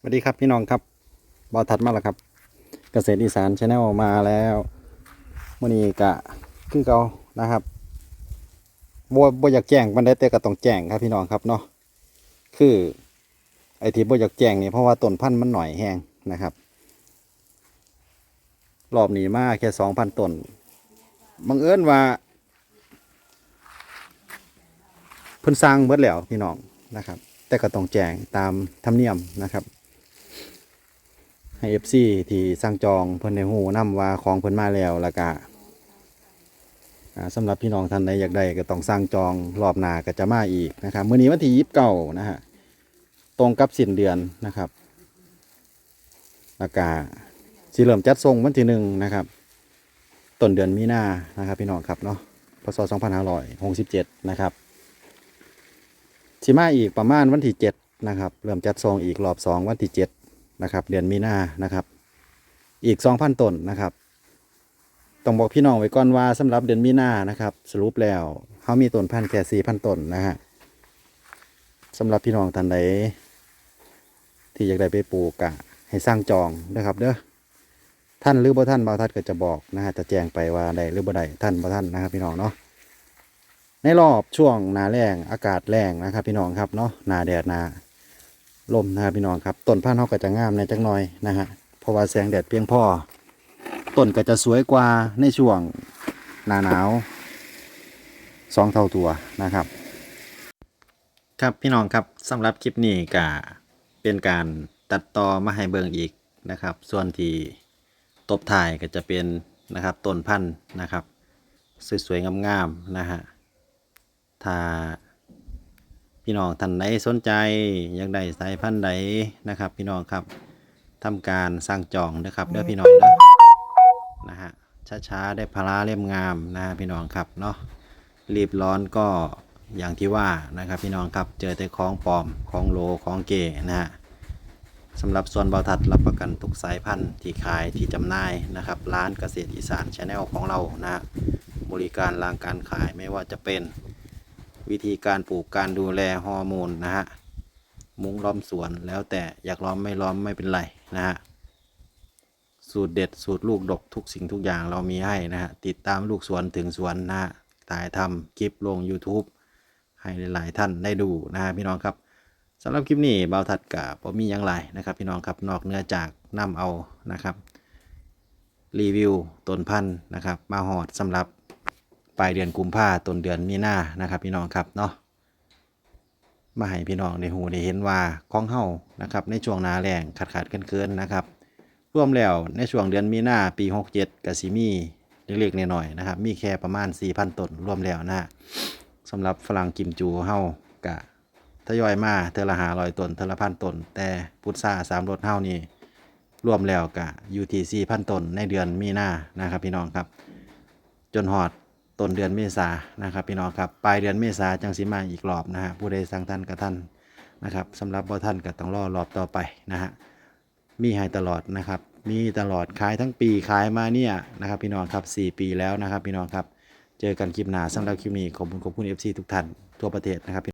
สวัสดีครับพี่น้องครับบอทัดมาแล้วครับ เกษตรอีสานชาแนลมาแล้วมื่อนี้กะคือเกานะครับบ่บ่อยากแจ้งมันได้แต่ก็ต้องแจ้งครับพี่น้องครับเนาะคือไอที่บ่อยากแจ้งนี่เพราะว่าต้นพันธุ์มันหน่อยแห้งนะครับ รอบนี้มาแค่สองพันต้นบังเอิญว่าเพิ่นสร้างเบิดแล้วพี่น้องนะครับ แต่ก็ต้องแจ้งตามธรรมเนียมนะครับ ให้ FC ที่สั่งจองเพิ่นในหูนํว่าของเพิ่นมาแล้วแล้วก็อ่าสำหรับพี่น้องท่านใดอยากได้ก็ต้องสั่งจองรอบหน้าก็จะมาอีกนะครับมื้อนี้วันที่29นะฮะตรงกับสิ้นเดือนนะครับแล้วก็สิเริ่มจัดส่งวันที่หนึ่งนะครับต้นเดือนมีนานะครับ พี่น้องครับเนาะพศ2567นะครับสิมาอีกประมาณวันที่เจ็ดนะครับเริ่มจัดซองอีกรอบสองวันที่เจ็ด นะครับ เดือนมีนานะครับ อีกสองพันต้นนะครับ ต้องบอกพี่น้องไว้ก่อนว่าสำหรับเดือนมีนานะครับ สรุปแล้วเขามีต้นพันธ์แค่สี่พันต้นนะฮะสำหรับพี่น้องท่านใดที่อยากได้ไปปลูกกะให้สร้างจองนะครับ เด้อท่านหรือบ่ท่านบ่าวทัดก็จะบอกนะฮะจะแจ้งไปว่าใดหรือบ่ใดท่านบ่ท่านนะครับ พี่น้องเนาะในรอบช่วงหนาแรงอากาศแรงนะครับ พี่น้องครับเนาะหนาแดดหนา ลมนะครับพี่น้องครับต้นพันธุ์เขาก็จะงามในจักหน่อยนะฮะเพราะว่าแสงแดดเพียงพอต้นก็จะสวยกว่าในช่วงหน้าหนาวสองเท่าตัวนะครับ ครับพี่น้องครับสำหรับคลิปนี้ก็เป็นการตัดต่อมาให้เบิ่งอีกนะครับ ส่วนที่ตบถ่ายก็จะเป็นนะครับต้นพันธุ์นะครับ สวยๆงามๆนะฮะถ้า พี่น้องท่านใดสนใจอยากได้สายพันธุ์ใดนะครับ พี่น้องครับทำการสร้างจองนะครับเด้อพี่น้องเด้อนะฮะช้าๆได้พลาเล่มงามนะฮะพี่น้องครับเนาะรีบร้อนก็อย่างที่ว่านะครับพี่น้องครับเจอแต่ของปลอมของโลของเกนะฮะสำหรับส่วนเบาทัดรับประกันทุกสายพันธุ์ที่ขายที่จำหน่ายนะครับร้านเกษตรอีสานชาแนลของเรานะฮะบริการรางการขายไม่ว่าจะเป็น วิธีการปลูกการดูแลฮอร์โมนนะฮะมุ้งล้อมสวนแล้วแต่อยากล้อมไม่ล้อมไม่เป็นไรนะฮะสูตรเด็ดสูตรลูกดกทุกสิ่งทุกอย่างเรามีให้นะฮะติดตามลูกสวนถึงสวนนะฮะถ่ายทำคลิปลง YouTube ให้หลายๆท่านได้ดูนะฮะพี่น้องครับสำหรับคลิปนี้เบาทัดกับผมมีอย่างไรนะครับ พี่น้องครับนอกเนื้อจากนำเอานะครับ รีวิวต้นพันธุ์นะครับ มาหอดสำหรับ ปลายเดือนกุมภาต้นเดือนมีนานะครับพี่น้องครับเนาะมาให้พี่น้องได้หูได้เห็นว่าของเฮานะครับในช่วงนาแรงขาดขาดเกินเกินนะครับรวมแล้วในช่วงเดือนมีนาปี 67กับซีมีเล็กๆน้อยๆนะครับมีแค่ประมาณ 4,000 ต้นรวมแล้วนะฮะสำหรับฝรั่งกิมจูเฮากะทยอยมาเทละหาลอยต้นเทละพันต้นแต่พุทราสามรสเฮานี่รวมแล้วกะ UTC พันต้นในเดือนมีนานะครับพี่น้องครับ จนหอด ต้นเดือนเมษานะครับพี่น้องครับปลายเดือนเมษาจังสีมาอีกรอบนะฮะผู้ใดสั่งท่านกับท่านนะครับสำหรับบ่ท่านก็ต้องรอรอบต่อไปนะฮะมีให้ตลอดนะครับมีตลอดขายทั้งปีขายมาเนี่ยนะครับพี่น้องครับ 4 ปีแล้วนะครับพี่น้องครับ เจอกันคลิปหน้าสำหรับคลิปนี้ขอบคุณขอบคุณ FC ทุกท่านทั่วประเทศนะครับ